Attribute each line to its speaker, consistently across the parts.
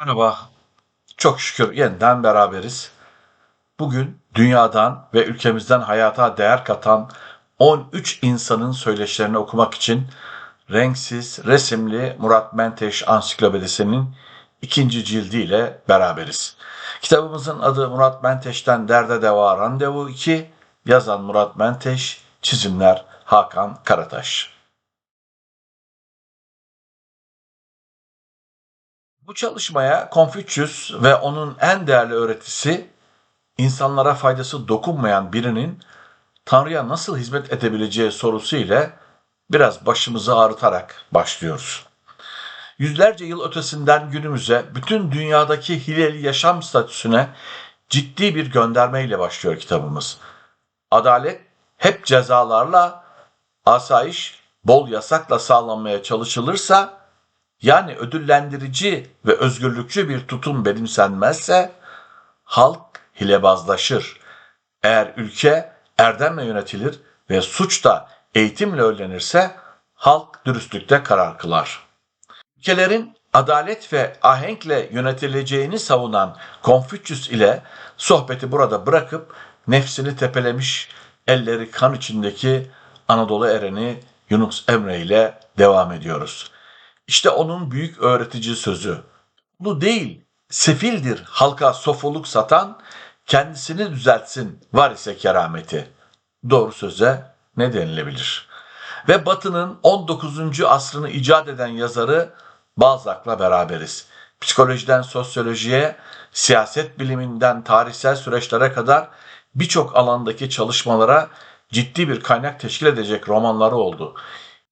Speaker 1: Merhaba. Çok şükür yeniden beraberiz. Bugün dünyadan ve ülkemizden hayata değer katan 13 insanın söyleşilerini okumak için renksiz resimli Murat Menteş Ansiklopedisi'nin ikinci cildiyle beraberiz. Kitabımızın adı Murat Menteş'ten Derde Deva Randevu 2, yazan Murat Menteş, çizimler Hakan Karataş. Bu çalışmaya Konfüçyüs ve onun en değerli öğretisi insanlara faydası dokunmayan birinin Tanrı'ya nasıl hizmet edebileceği sorusu ile biraz başımızı ağrıtarak başlıyoruz. Yüzlerce yıl ötesinden günümüze bütün dünyadaki hileli yaşam statüsüne ciddi bir göndermeyle başlıyor kitabımız. Adalet hep cezalarla, asayiş bol yasakla sağlanmaya çalışılırsa yani ödüllendirici ve özgürlükçü bir tutum benimsenmezse halk hilebazlaşır. Eğer ülke erdemle yönetilir ve suç da eğitimle önlenirse halk dürüstlükte karar kılar. Ülkelerin adalet ve ahenkle yönetileceğini savunan Konfüçyüs ile sohbeti burada bırakıp nefsini tepelemiş elleri kan içindeki Anadolu ereni Yunus Emre ile devam ediyoruz. İşte onun büyük öğretici sözü. Bu değil, sefildir halka sofoluk satan, kendisini düzeltsin var ise kerameti. Doğru söze ne denilebilir? Ve Batı'nın 19. asrını icat eden yazarı Balzac'la beraberiz. Psikolojiden sosyolojiye, siyaset biliminden tarihsel süreçlere kadar birçok alandaki çalışmalara ciddi bir kaynak teşkil edecek romanları oldu.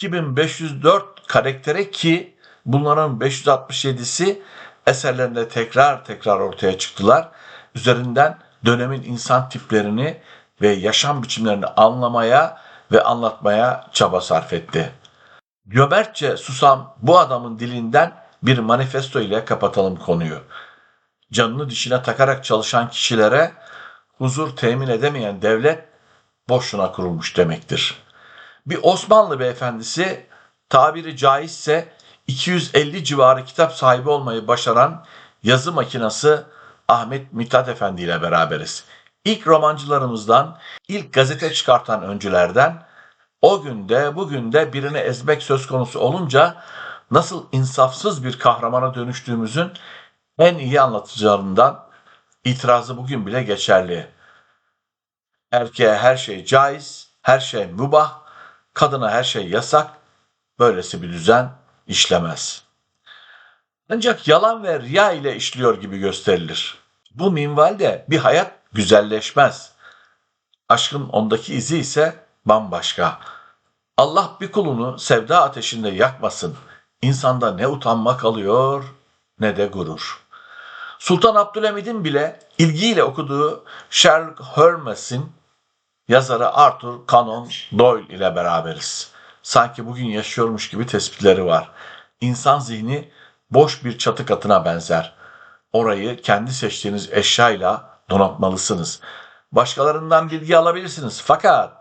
Speaker 1: 2504 karaktere ki bunların 567'si eserlerinde tekrar tekrar ortaya çıktılar. Üzerinden dönemin insan tiplerini ve yaşam biçimlerini anlamaya ve anlatmaya çaba sarf etti. Göbertçe susam bu adamın dilinden bir manifesto ile kapatalım konuyu. Canını dişine takarak çalışan kişilere huzur temin edemeyen devlet boşuna kurulmuş demektir. Bir Osmanlı beyefendisi tabiri caizse 250 civarı kitap sahibi olmayı başaran yazı makinası Ahmet Mithat Efendi ile beraberiz. İlk romancılarımızdan, ilk gazete çıkartan öncülerden o günde bugün de birini ezmek söz konusu olunca nasıl insafsız bir kahramana dönüştüğümüzün en iyi anlatıcılarından itirazı bugün bile geçerli. Erkeğe her şey caiz, her şey mübah, kadına her şey yasak, böylesi bir düzen işlemez. Ancak yalan ve riya ile işliyor gibi gösterilir. Bu minvalde bir hayat güzelleşmez. Aşkın ondaki izi ise bambaşka. Allah bir kulunu sevda ateşinde yakmasın. İnsanda ne utanma kalıyor ne de gurur. Sultan Abdülhamid'in bile ilgiyle okuduğu Sherlock Holmes'in yazarı Arthur Conan Doyle ile beraberiz. Sanki bugün yaşıyormuş gibi tespitleri var. İnsan zihni boş bir çatı katına benzer. Orayı kendi seçtiğiniz eşyayla donatmalısınız. Başkalarından bilgi alabilirsiniz fakat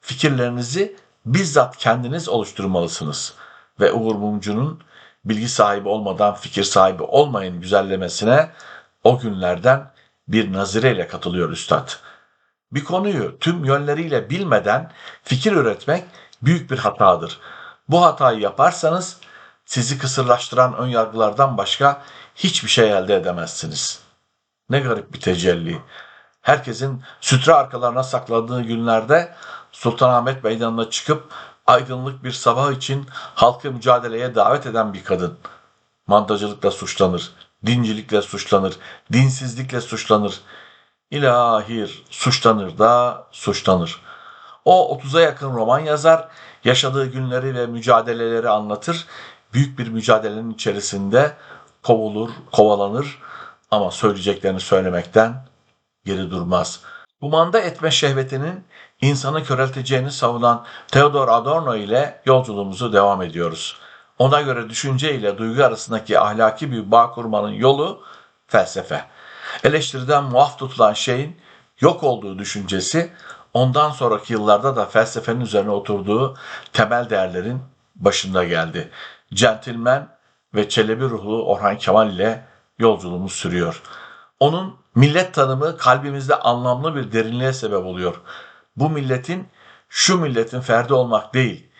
Speaker 1: fikirlerinizi bizzat kendiniz oluşturmalısınız. Ve Uğur Mumcu'nun bilgi sahibi olmadan fikir sahibi olmayın güzellemesine o günlerden bir nazireyle katılıyor üstad. Bir konuyu tüm yönleriyle bilmeden fikir üretmek büyük bir hatadır. Bu hatayı yaparsanız sizi kısırlaştıran ön yargılardan başka hiçbir şey elde edemezsiniz. Ne garip bir tecelli. Herkesin sütre arkalarına sakladığı günlerde Sultanahmet Meydanı'na çıkıp aydınlık bir sabah için halkı mücadeleye davet eden bir kadın. Mandacılıkla suçlanır, dincilikle suçlanır, dinsizlikle suçlanır. İlahir suçlanır da suçlanır. O 30'a yakın roman yazar, yaşadığı günleri ve mücadeleleri anlatır. Büyük bir mücadelenin içerisinde kovulur, kovalanır ama söyleyeceklerini söylemekten geri durmaz. Bu manda etme şehvetinin insanı körelteceğini savunan Theodor Adorno ile yolculuğumuzu devam ediyoruz. Ona göre düşünce ile duygu arasındaki ahlaki bir bağ kurmanın yolu felsefe. Eleştiriden muaf tutulan şeyin yok olduğu düşüncesi ondan sonraki yıllarda da felsefenin üzerine oturduğu temel değerlerin başında geldi. Centilmen ve Çelebi ruhlu Orhan Kemal ile yolculuğumuz sürüyor. Onun millet tanımı kalbimizde anlamlı bir derinliğe sebep oluyor. Bu milletin şu milletin ferdi olmak değil,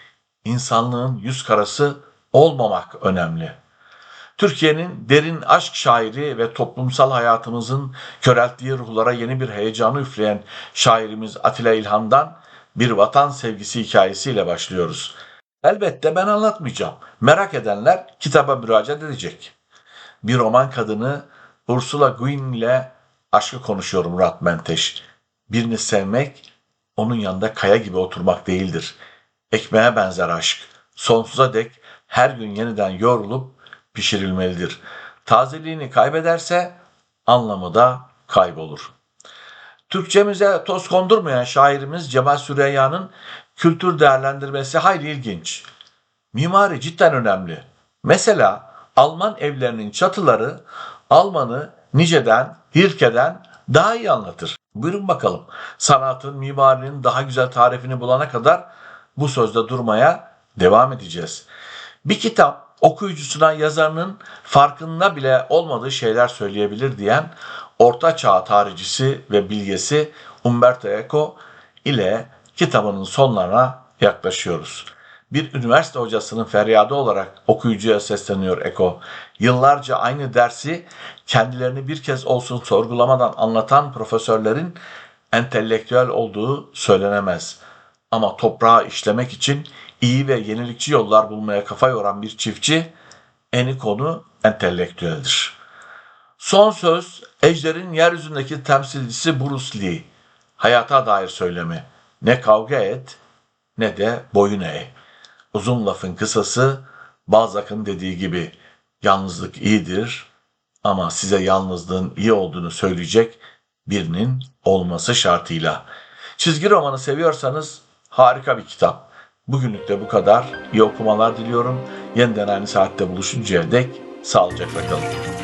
Speaker 1: insanlığın yüz karası olmamak önemli. Türkiye'nin derin aşk şairi ve toplumsal hayatımızın körelttiği ruhlara yeni bir heyecanı üfleyen şairimiz Atilla İlhan'dan bir vatan sevgisi hikayesiyle başlıyoruz. Elbette ben anlatmayacağım. Merak edenler kitaba müracaat edecek. Bir roman kadını Ursula Guin ile aşkı konuşuyorum Murat Menteş. Birini sevmek onun yanında kaya gibi oturmak değildir. Ekmeğe benzer aşk. Sonsuza dek her gün yeniden yoğrulup pişirilmelidir. Tazeliğini kaybederse anlamı da kaybolur. Türkçemize toz kondurmayan şairimiz Cemal Süreyya'nın kültür değerlendirmesi hayli ilginç. Mimari cidden önemli. Mesela Alman evlerinin çatıları Alman'ı Nice'den, Hirke'den daha iyi anlatır. Buyurun bakalım. Sanatın, mimarinin daha güzel tarifini bulana kadar bu sözde durmaya devam edeceğiz. Bir kitap okuyucusuna yazarının farkında bile olmadığı şeyler söyleyebilir diyen Orta Çağ tarihçisi ve bilgesi Umberto Eco ile kitabının sonlarına yaklaşıyoruz. Bir üniversite hocasının feryadı olarak okuyucuya sesleniyor Eko. Yıllarca aynı dersi kendilerini bir kez olsun sorgulamadan anlatan profesörlerin entelektüel olduğu söylenemez. Ama toprağı işlemek için iyi ve yenilikçi yollar bulmaya kafa yoran bir çiftçi eni konu entelektüeldir. Son söz Ejder'in yeryüzündeki temsilcisi Bruce Lee. Hayata dair söylemi. Ne kavga et ne de boyun eğ. Uzun lafın kısası Balzac'ın dediği gibi yalnızlık iyidir ama size yalnızlığın iyi olduğunu söyleyecek birinin olması şartıyla. Çizgi romanı seviyorsanız harika bir kitap. Bugünlük de bu kadar. İyi okumalar diliyorum. Yeniden aynı saatte buluşuncaya dek sağlıcakla kalın.